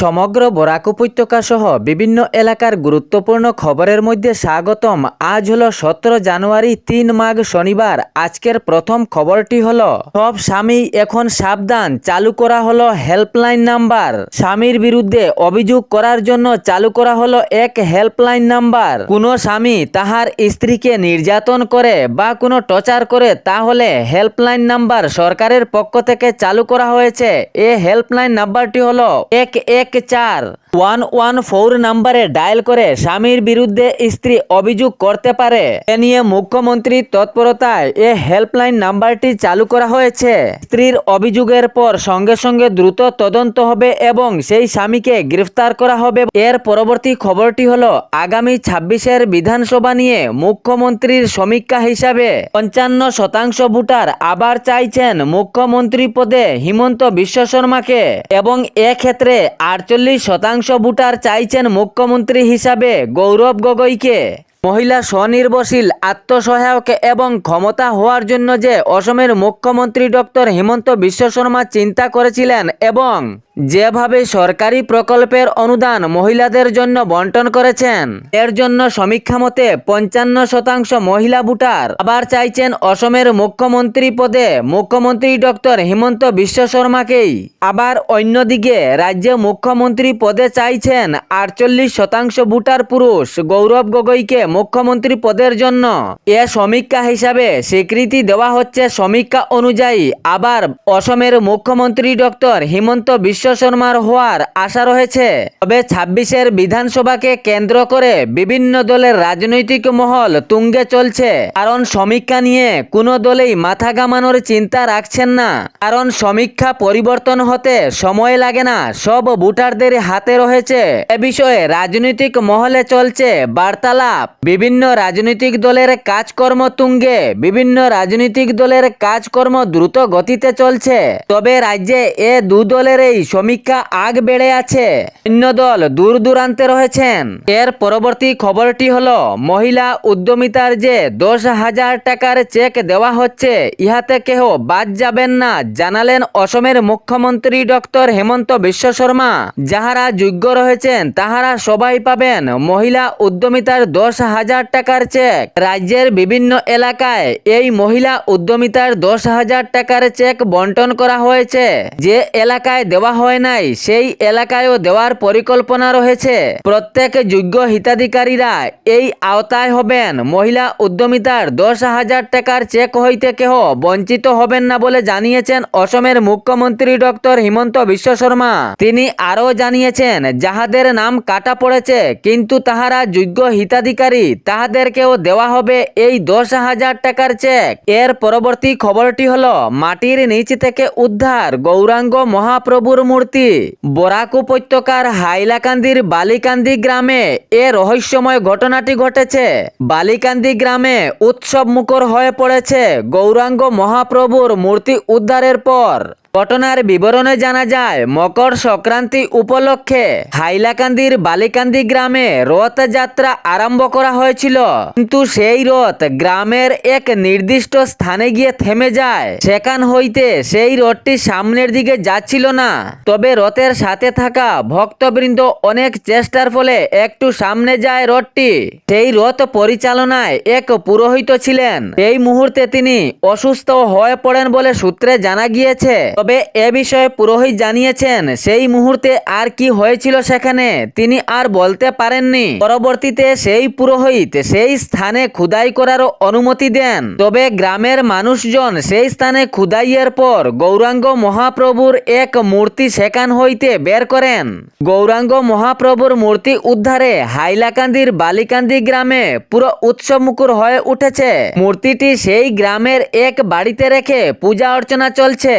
সমগ্র বরাক উপত্যকা সহ বিভিন্ন এলাকার গুরুত্বপূর্ণ খবরের মধ্যে স্বাগতম। আজ হলো সতেরো জানুয়ারি, তিন মাঘ শনিবার। আজকের প্রথম খবরটি হলো, সব স্বামী এখন সাবধান, চালু করা হলো হেল্পলাইন নাম্বার। স্বামীর বিরুদ্ধে অভিযোগ করার জন্য চালু করা হলো এক হেল্পলাইন নাম্বার। কোনো স্বামী তাহার স্ত্রীকে নির্যাতন করে বা কোনো টর্চার করে, তাহলে হেল্পলাইন নাম্বার সরকারের পক্ষ থেকে চালু করা হয়েছে। এ হেল্পলাইন নাম্বারটি হলো এক এক চার। ওয়ান ওয়ান ফোর নাম্বারে ডায়াল করে স্বামীর বিরুদ্ধে স্ত্রী অভিযোগ করতে পারে। এ নিয়ে মুখ্যমন্ত্রীর তৎপরতায় এ হেল্পলাইন নাম্বারটি চালু করা হয়েছে। স্ত্রীর অভিযোগের পর সঙ্গে সঙ্গে দ্রুত তদন্ত হবে এবং সেই স্বামীকে গ্রেফতার করা হবে। এর পরবর্তী খবরটি হলো, আগামী ছাব্বিশের বিধানসভা নিয়ে মুখ্যমন্ত্রীর সমীক্ষা হিসাবে পঞ্চান্ন শতাংশ ভোটার আবার চাইছেন মুখ্যমন্ত্রী পদে হিমন্ত বিশ্ব শর্মাকে এবং এক্ষেত্রে আটচল্লিশ শতাংশ ভোটার চাইছেন মুখ্যমন্ত্রী হিসাবে গৌরব গগৈকে। মহিলা স্বনির্ভরশীল, আত্মসহায়ক এবং ক্ষমতা হওয়ার জন্য যে অসমের মুখ্যমন্ত্রী ডক্টর হিমন্ত বিশ্ব শর্মা চিন্তা করেছিলেন এবং যেভাবে সরকারি প্রকল্পের অনুদান মহিলাদের জন্য বন্টন করেছেন, এর জন্য সমীক্ষা মতে পঞ্চান্ন শতাংশ মহিলা ভোটার আবার চাইছেন অসমের মুখ্যমন্ত্রী পদে মুখ্যমন্ত্রী ডক্টর হিমন্ত বিশ্ব শর্মাকেই। আবার অন্যদিকে রাজ্যে মুখ্যমন্ত্রী পদে চাইছেন আটচল্লিশ শতাংশ ভোটার পুরুষ গৌরব গগৈকে মুখ্যমন্ত্রী পদের জন্য। এ সমীক্ষা হিসাবে স্বীকৃতি দেওয়া হচ্ছে সমীক্ষা অনুযায়ী আবার অসমের মুখ্যমন্ত্রী ডক্টর হিমন্ত বিশ্ব শর্মার হওয়ার আশা রয়েছে। তবে ছাব্বিশের বিধানসভাকে কেন্দ্র করে বিভিন্ন দলের রাজনৈতিক মহল তুঙ্গে চলছে। কারণ সমীক্ষা নিয়ে কোনো দলেই মাথা ঘামানোর চিন্তা রাখছেন না। কারণ সমীক্ষা পরিবর্তন হতে সময় লাগে না, সব ভোটারদের হাতে রয়েছে। এ বিষয়ে রাজনৈতিক মহলে চলছে বার্তালাপ। বিভিন্ন রাজনৈতিক দলের কাজকর্ম তুঙ্গে, বিভিন্ন রাজনৈতিক দলের কাজকর্ম দ্রুত গতিতে চলছে। তবে রাজ্যে এ দু দলের এই সমীক্ষা আগ বেড়ে আছে। অন্য দল দূর দূরান্তে রয়েছেন। এর পরবর্তী খবরটি হল, মহিলা উদ্যমিতার যে দশ হাজার টাকার চেক দেওয়া হচ্ছে, ইহাতে কেহ বাদ যাবেন না, জানালেন অসমের মুখ্যমন্ত্রী ডক্টর হেমন্ত বিশ্ব শর্মা। যাহারা যোগ্য রয়েছেন, তাহারা সবাই পাবেন মহিলা উদ্যমিতার দশ হাজার টাকার চেক। রাজ্যের বিভিন্ন এলাকায় এই মহিলা উদ্যমিতার দশ হাজার টাকার চেক বন্টন করা হয়েছে। যে এলাকায় দেওয়া হয় নাই, সেই এলাকায়ও দেওয়ার পরিকল্পনা রয়েছে। প্রত্যেক যোগ্য হিতাধিকারীরা এই আওতায় হবেন। মহিলা উদ্যমিতার দশ হাজার টাকার চেক হইতে কেহ বঞ্চিত হবেন না বলে জানিয়েছেন অসমের মুখ্যমন্ত্রী ডক্টর হিমন্ত বিশ্ব শর্মা। তিনি আরও জানিয়েছেন, যাহাদের নাম কাটা পড়েছে, কিন্তু তাহারা যোগ্য হিতাধিকারী, তাহাদেরকেও দেওয়া হবে এই দশ হাজার টাকার চেক। এর পরবর্তী খবরটি হল, মাটির নিচ থেকে উদ্ধার গৌরাঙ্গ মহাপ্রভুর মূর্তি বরাক উপত্যকার হাইলাকান্দির বালিকান্দি গ্রামে এ রহস্যময় ঘটনাটি ঘটেছে। বালিকান্দি গ্রামে উৎসব মুখর হয়ে পড়েছে গৌরাঙ্গ মহাপ্রভুর মূর্তি উদ্ধারের পর ঘটনার বিবরণে জানা যায়, মকর সংক্রান্তি উপলক্ষে হাইলাকান্দির বালিকান্দি গ্রামে রথযাত্রা আরম্ভ করা হয়েছিল। কিন্তু সেই রথ গ্রামের এক নির্দিষ্ট স্থানে গিয়ে থেমে যায়। সেখান হইতে সেই রথটি সামনের দিকে যাচ্ছিল না। তবে রথের সাথে থাকা ভক্তবৃন্দ অনেক চেষ্টার ফলে একটু সামনে যায় রথটি। সেই রথ পরিচালনায় এক পুরোহিত ছিলেন। এই মুহূর্তে তিনি অসুস্থ হয়ে পড়েন বলে সূত্রে জানা গিয়েছে। তবে এ বিষয়ে পুরোহিত জানিয়েছেন, সেই মুহূর্তে আর কি হয়েছিল সেখানে তিনি আর বলতে পারেননি। পরবর্তীতে সেই পুরোহিত সেই স্থানে খুদাই করারও অনুমতি দেন। তবে গ্রামের মানুষজন সেই স্থানে খুদাইয়ের পর গৌরাঙ্গ মহাপ্রভুর এক মূর্তি সেখান হইতে বের করেন। গৌরাঙ্গ মহাপ্রভুর মূর্তি উদ্ধারে হাইলাকান্দির বালিকান্দি গ্রামে পুরো উৎসবমুখর হয়ে উঠেছে। মূর্তিটি সেই গ্রামের এক বাড়িতে রেখে পূজা অর্চনা চলছে।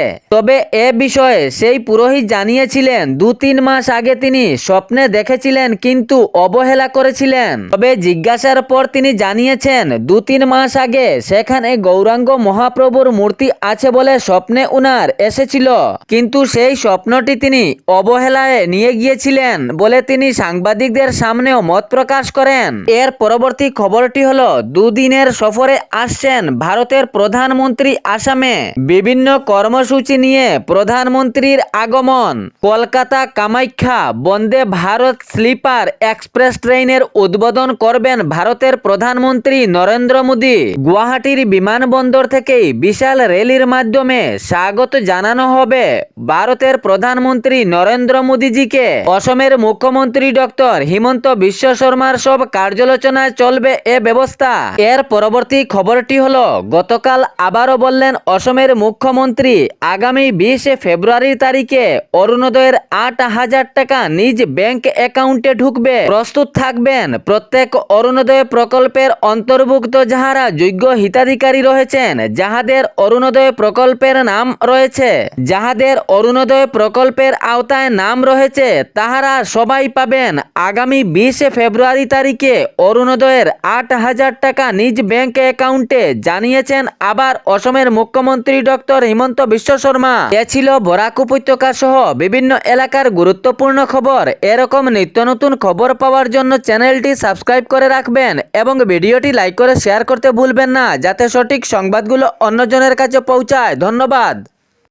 তবে এ বিষয়ে সেই পুরোহিত জানিয়েছিলেন, দু তিন মাস আগে তিনি স্বপ্নে দেখেছিলেন কিন্তু অবহেলা করেছিলেন। তবে জিজ্ঞাসার পর তিনি জানিয়েছেন, দু তিন মাস আগে সেখানে গৌরাঙ্গ মহাপ্রভুর মূর্তি আছে বলে স্বপ্নে উনার এসেছিল। কিন্তু সেই স্বপ্নটি তিনি অবহেলায় নিয়ে গিয়েছিলেন বলে তিনি সাংবাদিকদের সামনেও মত প্রকাশ করেন। এর পরবর্তী খবরটি হল, দুদিনের সফরে আসছেন ভারতের প্রধানমন্ত্রী আসামে। বিভিন্ন কর্মসূচি নিয়ে প্রধানমন্ত্রীর আগমন। কলকাতা কামাখ্যা বন্দে ভারত স্লিপার এক্সপ্রেস ট্রেনের উদ্বোধন করবেন ভারতের প্রধানমন্ত্রী নরেন্দ্র মোদী। গুয়াহাটির বিমানবন্দর থেকেই বিশাল র্যালির মাধ্যমে স্বাগত জানানো হবে ভারতের প্রধানমন্ত্রী নরেন্দ্র মোদীজিকে। অসমের মুখ্যমন্ত্রী ডক্টর হিমন্ত বিশ্ব শর্মার সব কার্যালোচনায় চলবে এ ব্যবস্থা। এর পরবর্তী খবরটি হলো, গতকাল আবারও বললেন অসমের মুখ্যমন্ত্রী, আগামী বিশে ফেব্রুয়ারি তারিখে অরুণোদয়ের আট হাজার টাকা নিজ ব্যাংক অ্যাকাউন্টে ঢুকবে। প্রস্তুত থাকবেন, প্রত্যেক অরুণোদয় প্রকল্পের অন্তর্ভুক্ত যাহারা যোগ্য হিতাধিকারী রয়েছেন, যাহাদের অরুণোদয় প্রকল্পের নাম রয়েছে। যাহাদের অরুণোদয় প্রকল্পের আওতায় নাম রয়েছে, তাহারা সবাই পাবেন। আগামী বিশে ফেব্রুয়ারি তারিখে অরুণোদয়ের আট হাজার টাকা নিজ ব্যাংক অ্যাকাউন্টে। জানিয়েছেন আবার অসমের মুখ্যমন্ত্রী ডক্টর হিমন্ত বিশ্ব শর্মা। এ ছিল বরাক উপত্যকা সহ বিভিন্ন এলাকার গুরুত্বপূর্ণ খবর। এরকম নিত্য নতুন খবর পাওয়ার জন্য চ্যানেলটি সাবস্ক্রাইব করে রাখবেন এবং ভিডিওটি লাইক করে শেয়ার করতে ভুলবেন না, যাতে সঠিক সংবাদগুলো অন্যজনের কাছে পৌঁছায়। ধন্যবাদ।